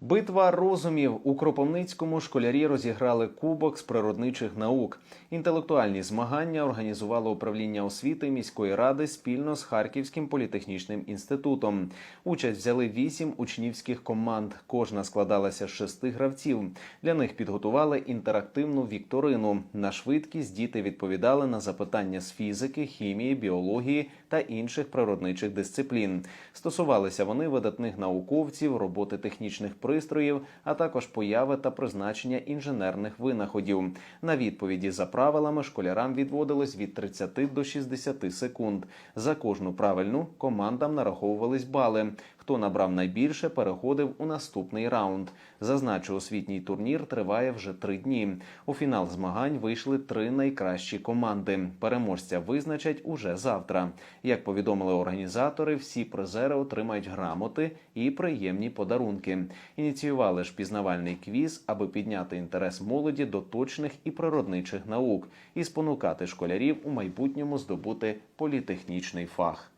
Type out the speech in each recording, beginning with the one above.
Битва розумів у Кропивницькому школярі розіграли кубок з природничих наук. Інтелектуальні змагання організувало управління освіти міської ради спільно з Харківським політехнічним інститутом. Участь взяли вісім учнівських команд. Кожна складалася з шести гравців. Для них підготували інтерактивну вікторину. На швидкість діти відповідали на запитання з фізики, хімії, біології та інших природничих дисциплін. Стосувалися вони видатних науковців, роботи технічних пристроїв, а також появи та призначення інженерних винаходів. На відповіді за правилами школярам відводилось від 30 до 60 секунд. За кожну правильну командам нараховувались бали. Хто набрав найбільше, переходив у наступний раунд. Зазначу, освітній турнір триває вже три дні. У фінал змагань вийшли три найкращі команди. Переможця визначать уже завтра. Як повідомили організатори, всі призери отримають грамоти і приємні подарунки. Ініціювали ж пізнавальний квіз, аби підняти інтерес молоді до точних і природничих наук і спонукати школярів у майбутньому здобути політехнічний фах.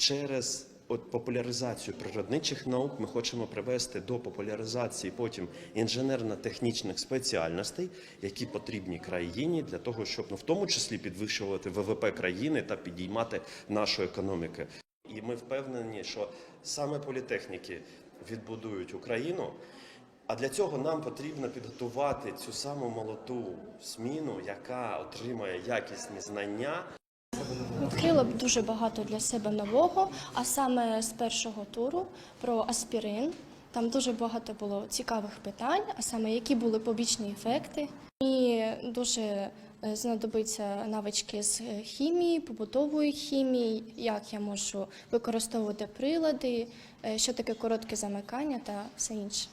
Через от популяризацію природничих наук ми хочемо привести до популяризації потім інженерно-технічних спеціальностей, які потрібні країні для того, щоб ну, в тому числі підвищувати ВВП країни та підіймати нашу економіку. І ми впевнені, що саме політехніки відбудують Україну. А для цього нам потрібно підготувати цю саму молоду зміну, яка отримає якісні знання Відкрила б дуже багато для себе нового, а саме з першого туру про аспірин. Там дуже багато було цікавих питань, а саме які були побічні ефекти. І дуже е, знадобиться навички з е, хімії, побутової хімії, як я можу використовувати прилади, е, що таке коротке замикання та все інше.